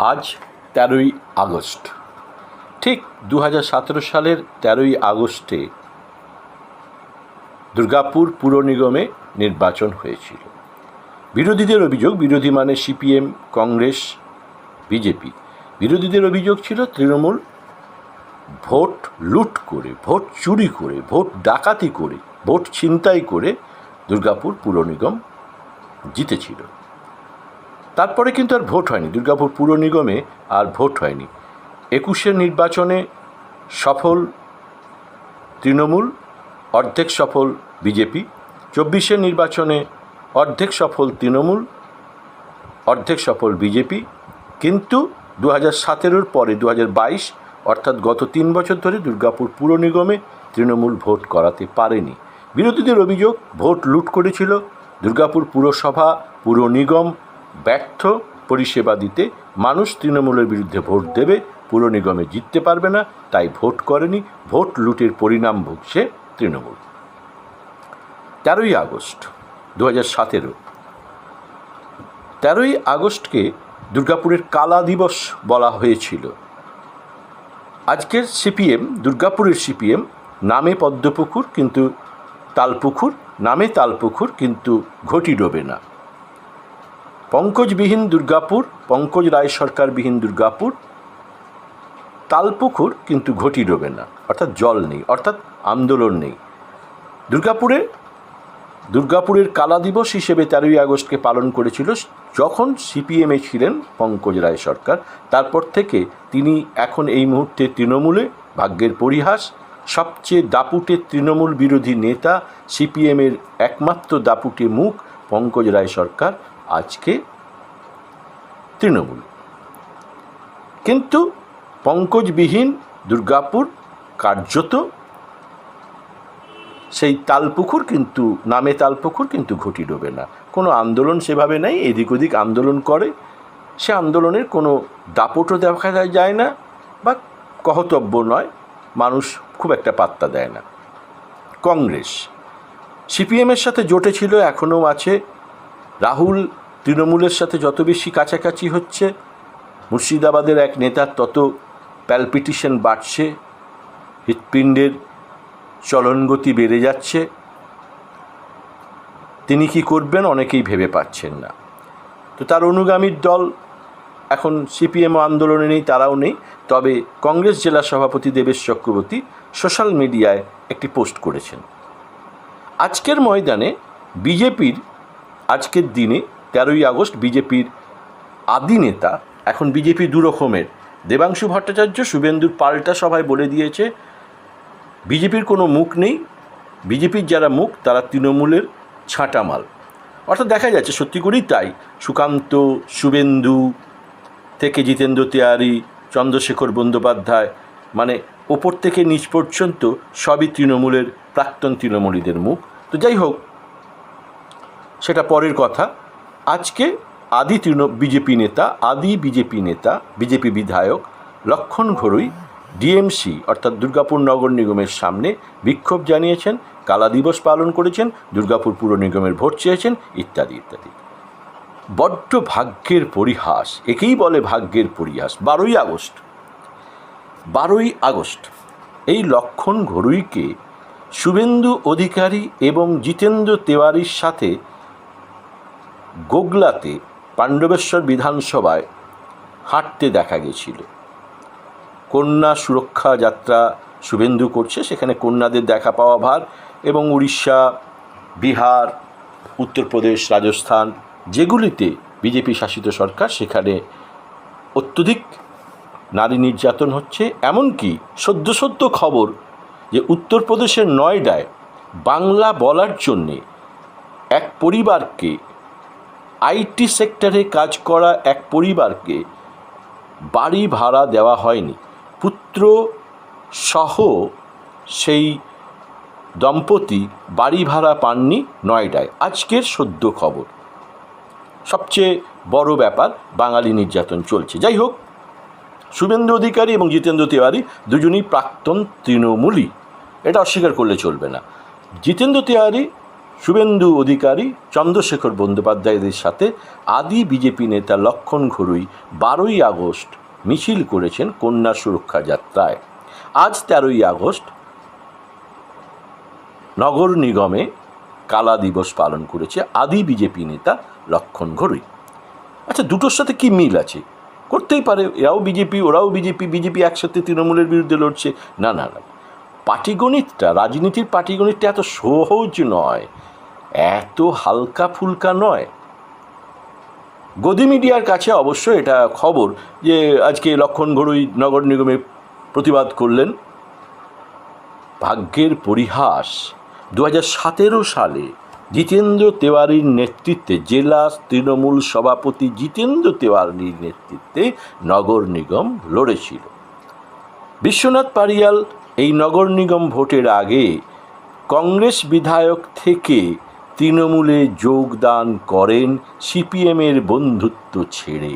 আজ তেরোই আগস্ট। ঠিক দু হাজার সতেরো সালের তেরোই আগস্টে দুর্গাপুর পুর নিগমে নির্বাচন হয়েছিল। বিরোধীদের অভিযোগ, বিরোধী মানে সিপিএম, কংগ্রেস, বিজেপি। বিরোধীদের অভিযোগ ছিল তৃণমূল ভোট লুট করে, ভোট চুরি করে, ভোট ডাকাতি করে, ভোট ছিনতাই করে দুর্গাপুর পুর নিগম জিতেছিল। তারপরে কিন্তু আর ভোট হয়নি। দুর্গাপুর পুর নিগমে আর ভোট হয়নি। একুশের নির্বাচনে সফল তৃণমূল, অর্ধেক সফল বিজেপি। চব্বিশের নির্বাচনে অর্ধেক সফল তৃণমূল, অর্ধেক সফল বিজেপি। কিন্তু দু হাজার সতেরোর পরে দু হাজার বাইশ, অর্থাৎ গত তিন বছর ধরে দুর্গাপুর পুর নিগমে তৃণমূল ভোট করাতে পারেনি। বিরোধীদের অভিযোগ, ভোট লুট করেছিল দুর্গাপুর পুরসভা, পুর নিগম ব্যর্থ পরিষেবা দিতে মানুষ তৃণমূলের বিরুদ্ধে ভোট দেবে, পুর নিগমে জিততে পারবে না, তাই ভোট করেনি, ভোট লুটের পরিণাম ভুগছে তৃণমূল। তেরোই আগস্ট দু হাজার সতেরো। তেরোই আগস্টকে দুর্গাপুরের কালা দিবস বলা হয়েছিল। আজকের সিপিএম, দুর্গাপুরের সিপিএম নামে পদ্মপুকুর, কিন্তু তালপুকুর, নামে তালপুকুর, কিন্তু ঘটি ডোবে না। পঙ্কজবিহীন দুর্গাপুর, পঙ্কজ রায় সরকারবিহীন দুর্গাপুর। তালপুকুর কিন্তু ঘটি ডোবে না, অর্থাৎ জল নেই, অর্থাৎ আন্দোলন নেই। দুর্গাপুরে, দুর্গাপুরের কালা দিবস হিসেবে তেরোই আগস্টকে পালন করেছিল যখন সিপিএমে ছিলেন পঙ্কজ রায় সরকার। তারপর থেকে তিনি এখন এই মুহূর্তে তৃণমূলে, ভাগ্যের পরিহাস, সবচেয়ে দাপুটে তৃণমূল বিরোধী নেতা, সিপিএমের একমাত্র দাপুটে মুখ পঙ্কজ রায় সরকার। আজকে তৃণমূল। কিন্তু পঙ্কজবিহীন দুর্গাপুর কার্যত সেই তালপুকুর কিন্তু, নামে তালপুকুর কিন্তু ঘটি ডোবে না। কোনো আন্দোলন সেভাবে নেই, এদিক ওদিক আন্দোলন করে। সে আন্দোলনের কোনো দাপটও দেখা যায় না বা কহতব্য নয়, মানুষ খুব একটা পাত্তা দেয় না। কংগ্রেস, সিপিএমের সাথে জোটে ছিল, এখনও আছে। রাহুল তৃণমূলের সাথে যত বেশি কাছাকাছি হচ্ছে, মুর্শিদাবাদের এক নেতার তত প্যালপিটিশন বাড়ছে, হৃৎপিণ্ডের চলনগতি বেড়ে যাচ্ছে। তিনি কি করবেন অনেকেই ভেবে পাচ্ছেন না। তো তার অনুগামীর দল এখন সিপিএম আন্দোলনে নেই, তারাও নেই। তবে কংগ্রেস জেলা সভাপতি দেবেশ চক্রবর্তী সোশ্যাল মিডিয়ায় একটি পোস্ট করেছেন। আজকের ময়দানে বিজেপির আজকের দিনে তেরোই আগস্ট বিজেপির আদি নেতা, এখন বিজেপি দু রকমের দেবাংশু ভট্টাচার্য শুভেন্দুর পাল্টা সভায় বলে দিয়েছে, বিজেপির কোনো মুখ নেই, বিজেপির যারা মুখ, তারা তৃণমূলের ছাঁটা মাল অর্থাৎ দেখা যাচ্ছে, সত্যি করেই তাই। সুকান্ত, শুভেন্দু থেকে জিতেন্দ্র তেওয়ারি, চন্দ্রশেখর বন্দ্যোপাধ্যায় মানে ওপর থেকে নিচ পর্যন্ত সবই তৃণমূলের প্রাক্তন তৃণমূলীদের মুখ। তো যাই হোক, সেটা পরের কথা। আজকে আদি তৃণ বিজেপি নেতা, আদি বিজেপি নেতা, বিজেপি বিধায়ক লক্ষণ ঘরুই, ডিএমসি অর্থাৎ দুর্গাপুর নগর নিগমের সামনে বিক্ষোভ জানিয়েছেন, কালা দিবস পালন করেছেন, দুর্গাপুর পুর নিগমের ভোট চেয়েছেন, ইত্যাদি ইত্যাদি। বড্ড ভাগ্যের পরিহাস, একেই বলে ভাগ্যের পরিহাস, বারোই আগস্ট। বারোই আগস্ট, এই লক্ষণ ঘরুইকে শুভেন্দু অধিকারী এবং জিতেন্দ্র তেওয়ারির সাথে গোগলাতে পাণ্ডবেশ্বর বিধানসভায় হাঁটতে দেখা গেছিল। কন্যা সুরক্ষা যাত্রা শুভেন্দু করছে, সেখানে কন্যাদের দেখা পাওয়া ভার এবং উড়িষ্যা, বিহার, উত্তরপ্রদেশ, রাজস্থান যেগুলিতে বিজেপি শাসিত সরকার, সেখানে অত্যধিক নারী নির্যাতন হচ্ছে। এমনকি সদ্য সদ্য খবর যে উত্তরপ্রদেশের নয়ডায় বাংলা বলার জন্যে এক পরিবারকে আইটি সেক্টরে কাজ করা এক পরিবারকে বাড়ি ভাড়া দেওয়া হয়নি। পুত্র সহ সেই দম্পতি বাড়ি ভাড়া পাননি নয়ডায় আজকের সদ্য খবর। সবচেয়ে বড় ব্যাপার, বাঙালি নির্যাতন চলছে। যাই হোক, শুভেন্দু অধিকারী এবং জিতেন্দ্র তিওয়ারি দুজনই প্রাক্তন তৃণমূলী। এটা অস্বীকার করলে চলবে না। জিতেন্দ্র তেওয়ারি শুভেন্দু অধিকারী চন্দ্রশেখর বন্দ্যোপাধ্যায়দের সাথে আদি বিজেপি নেতা লক্ষণ ঘরুই বারোই আগস্ট মিছিল করেছেন কন্যা সুরক্ষা যাত্রায়। আজ তেরোই আগস্ট নগর নিগমে কালা দিবস পালন করেছে আদি বিজেপি নেতা লক্ষণ ঘরুই। আচ্ছা দুটোর সাথে কি মিল আছে? করতেই পারে, এরাও বিজেপি, ওরাও বিজেপি বিজেপি একসাথে তৃণমূলের বিরুদ্ধে লড়ছে। না না না, পাটিগণিতটা, রাজনীতির পাটিগণিতটা এত সহজ নয়। এত হালকা ফুলকা নয়। গদি মিডিয়ার কাছে অবশ্য এটা খবর যে আজকে লক্ষণ ঘড়ুই নগর নিগমে প্রতিবাদ করলেন। ভাগ্যের পরিহাস। দু সতেরো সালে জিতেন্দ্র তেওয়ারির নেতৃত্বে জেলা তৃণমূল সভাপতি জিতেন্দ্র তেওয়ারির নেতৃত্বে নগর নিগম লড়েছিল। বিশ্বনাথ পারিয়াল এই নগর নিগম ভোটের আগে কংগ্রেস বিধায়ক থেকে তৃণমূলে যোগদান করেন সিপিএমের বন্ধুত্ব ছেড়ে।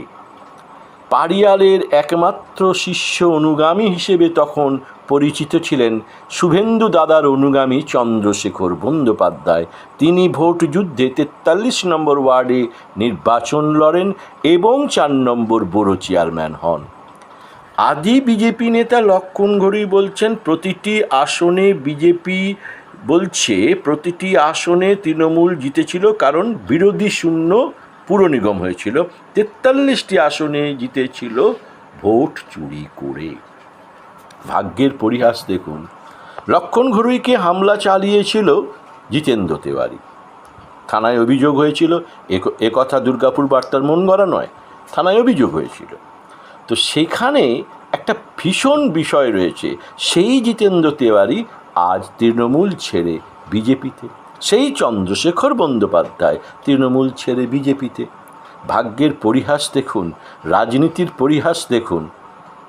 পারিয়ালের একমাত্র শিষ্য অনুগামী হিসেবে তখন পরিচিত ছিলেন শুভেন্দু দাদার অনুগামী চন্দ্রশেখর বন্দ্যোপাধ্যায়। তিনি ভোট যুদ্ধে তেতাল্লিশ নম্বর ওয়ার্ডে নির্বাচন লড়েন এবং চার নম্বর বড় চেয়ারম্যান হন। আদি বিজেপি নেতা লক্ষণ ঘড়ি বলছেন, প্রতিটি আসনে বিজেপি বলছে, প্রতিটি আসনে তৃণমূল জিতেছিল কারণ বিরোধী শূন্য পুর নিগম হয়েছিল। তেতাল্লিশটি আসনে জিতেছিল, ভোট চুরি করে। ভাগ্যের পরিহাস দেখুন। লক্ষণ ঘড়ুইকে হামলা চালিয়েছিল জিতেন্দ্র তেওয়ারি। থানায় অভিযোগ হয়েছিল এ কথা দুর্গাপুর বার্তার মন গড়া নয়, থানায় অভিযোগ হয়েছিল। তো সেখানে একটা ভীষণ বিষয় রয়েছে, সেই জিতেন্দ্র তেওয়ারি আজ তৃণমূল ছেড়ে বিজেপিতে। সেই চন্দ্রশেখর বন্দ্যোপাধ্যায় তৃণমূল ছেড়ে বিজেপিতে। ভাগ্যের পরিহাস দেখুন, রাজনীতির পরিহাস দেখুন।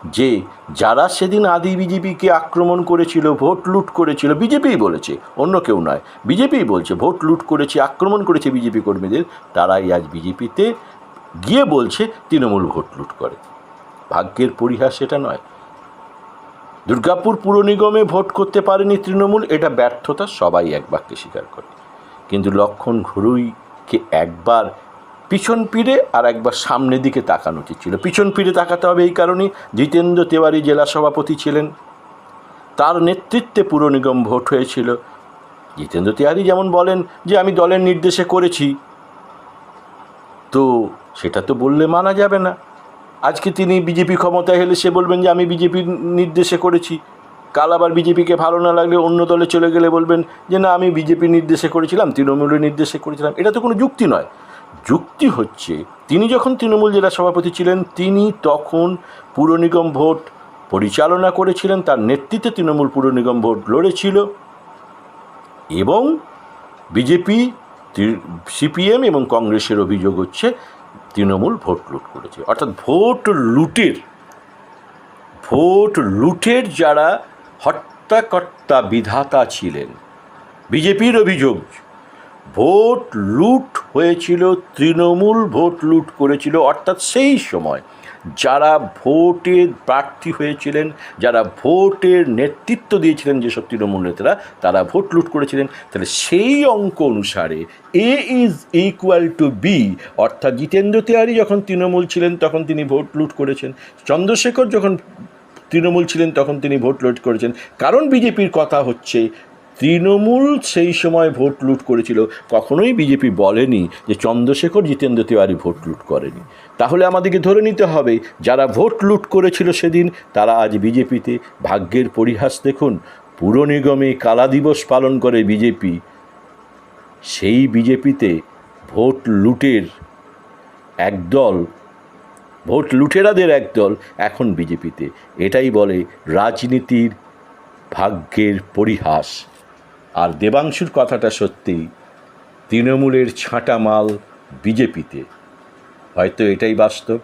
যে, যারা সেদিন আদি বিজেপিকে আক্রমণ করেছিল, ভোট লুট করেছিল, বিজেপিই বলেছে, অন্য কেউ নয়, বিজেপিই বলছে, ভোট লুট করেছে, আক্রমণ করেছে বিজেপি কর্মীদের, তারাই আজ বিজেপিতে গিয়ে বলছে, তৃণমূল ভোট লুট করে। ভাগ্যের পরিহাস সেটা নয় দুর্গাপুর পুর নিগমে ভোট করতে পারেনি তৃণমূল, এটা ব্যর্থতা সবাই এক বাক্যে স্বীকার করে। কিন্তু লক্ষণ ঘুরুইকে একবার পিছন ফিরে আর একবার সামনের দিকে তাকানো উচিত ছিল। পিছন ফিরে তাকাতে হবে এই কারণেই জিতেন্দ্র তেওয়ারি জেলা সভাপতি ছিলেন। তার নেতৃত্বে পুর নিগম ভোট হয়েছিল। জিতেন্দ্র তেওয়ারি যেমন বলেন যে, আমি দলের নির্দেশে করেছি। তো সেটা তো বললে মানা যাবে না। আজকে তিনি বিজেপি ক্ষমতায় এলে সে বলবেন যে আমি বিজেপির নির্দেশে করেছি। কাল আবার বিজেপিকে ভালো না লাগলে অন্য দলে চলে গেলে বলবেন যে না, আমি বিজেপির নির্দেশে করেছিলাম তৃণমূলের নির্দেশে করেছিলাম। এটা তো কোনো যুক্তি নয়। যুক্তি হচ্ছে, তিনি যখন তৃণমূল জেলা সভাপতি ছিলেন, তিনি তখন পুর নিগম ভোট পরিচালনা করেছিলেন, তার নেতৃত্বে তৃণমূল পুর নিগম ভোট লড়েছিল এবং বিজেপি সিপিএম এবং কংগ্রেসের অভিযোগ হচ্ছে তৃণমূল ভোট লুট করেছে। অর্থাৎ ভোট লুটের ভোট লুটের যারা হত্যাকর্তা বিধাতা ছিলেন, বিজেপির অভিযোগ, ভোট লুট হয়েছিল, তৃণমূল ভোট লুট করেছিল, অর্থাৎ সেই সময় যারা ভোটে প্রার্থী হয়েছিলেন, যারা ভোটের নেতৃত্ব দিয়েছিলেন যেসব তৃণমূল নেতারা, তারা ভোট লুট করেছিলেন। তাহলে সেই অঙ্ক অনুসারে A is equal to B অর্থাৎ জিতেন্দ্র তেওয়ারি যখন তৃণমূল ছিলেন, তখন তিনি ভোট লুট করেছেন। চন্দ্রশেখর যখন তৃণমূল ছিলেন, তখন তিনি ভোট লুট করেছেন। কারণ বিজেপির কথা হচ্ছে তৃণমূল সেই সময় ভোট লুট করেছিল। কখনোই বিজেপি বলেনি যে চন্দ্রশেখর, জিতেন্দ্র তেওয়ারি ভোট লুট করেনি। তাহলে আমাদেরকে ধরে নিতে হবে, যারা ভোট লুট করেছিল সেদিন, তারা আজ বিজেপিতে। ভাগ্যের পরিহাস দেখুন, পুর নিগমে কালা দিবস পালন করে বিজেপি। সেই বিজেপিতে ভোট লুটের একদল, ভোট লুটেরাদের একদল এখন বিজেপিতে। এটাই বলে রাজনীতির ভাগ্যের পরিহাস। আর দেবাংশুর কথাটা সত্যি তৃণমূলের ছাঁটা মাল বিজেপিতে। হয়তো এটাই বাস্তব।